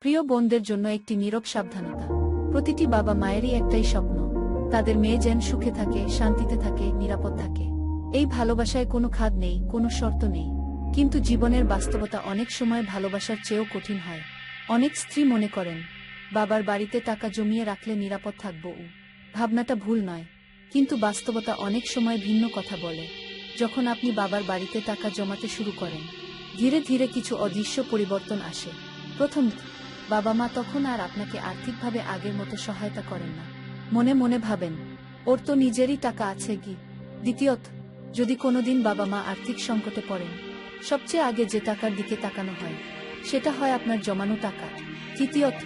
প্রিয় বোনদের জন্য একটি নীরব সাবধানতা। প্রতিটি বাবা মায়েরই একটাই স্বপ্ন। তাদের মেয়ে যেন সুখে থাকে, শান্তিতে থাকে, নিরাপদ থাকে। এই ভালোবাসায় কোনো খাদ নেই, কোনো শর্ত নেই। কিন্তু জীবনের বাস্তবতা অনেক সময় ভালোবাসার চেয়েও কঠিন হয়। অনেক স্ত্রী মনে করেন, বাবার বাড়িতে টাকা জমিয়ে রাখলে নিরাপদ থাকব উ। ভাবনাটা ভুল নয়। কিন্তু বাস্তবতা অনেক সময় ভিন্ন কথা বলে। যখন আপনি বাবার বাড়িতে টাকা জমাতে শুরু করেন, ধীরে ধীরে কিছু অদৃশ্য পরিবর্তন আসে। প্রথম বাবা মা তখন আর আপনাকে আর্থিকভাবে আগের মতো সহায়তা করেন না। মনে মনে ভাবেন, ওর তো নিজেরই টাকা আছে কি? দ্বিতীয়ত, যদি কোনোদিন বাবা মা আর্থিক সংকটে পড়েন, সবচেয়ে আগে যে টাকার দিকে তাকানো হয়, সেটা হয় আপনার জমানো টাকা। তৃতীয়ত,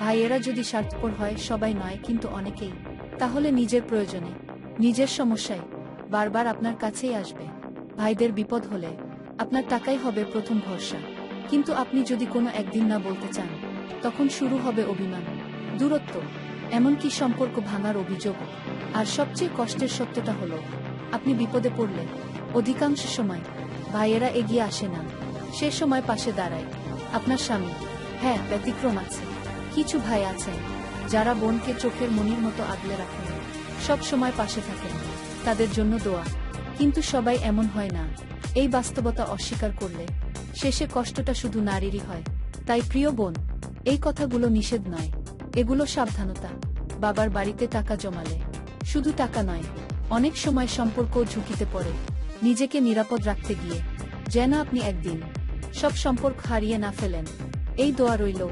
ভাইয়েরা যদি স্বার্থপর হয়, সবাই নয় কিন্তু অনেকেই, তাহলে নিজের প্রয়োজনে, নিজের সমস্যায় বারবার আপনার কাছেই আসবে। ভাইদের বিপদ হলে আপনার টাকাই হবে প্রথম ভরসা। কিন্তু আপনি যদি কোনো একদিন না বলতে চান তখন শুরু হবে অভিমান, দূরত্ব, এমনকি সম্পর্ক ভাঙার অভিযোগ। আর সবচেয়ে কষ্টের সত্যটা হলো, আপনি বিপদে পড়লে অধিকাংশ সময় ভাইয়েরা এগিয়ে আসে না। সে সময় পাশে দাঁড়ায়, আপনার স্বামী হ্যাঁ ব্যতিক্রম আছে, কিছু ভাই আছেন, যারা বোনকে চোখের মনির মতো আগলে রাখেন, সব সময় পাশে থাকেন, তাদের জন্য দোয়া। কিন্তু সবাই এমন হয় না, এই বাস্তবতা অস্বীকার করলে শেষে কষ্টটা শুধু নারীরই হয়। তাই প্রিয় বোন এই কথাগুলো নিষেধ নয়। এগুলো সাবধানতা। বাবার বাড়িতে টাকা জমালে। শুধু টাকা নয়, অনেক সময় সম্পর্ক ঝুঁকিতে পড়ে। নিজেকে নিরাপদ রাখতে গিয়ে। যেন আপনি একদিন সব সম্পর্ক হারিয়ে না ফেলেন। এই দোয়া রইল।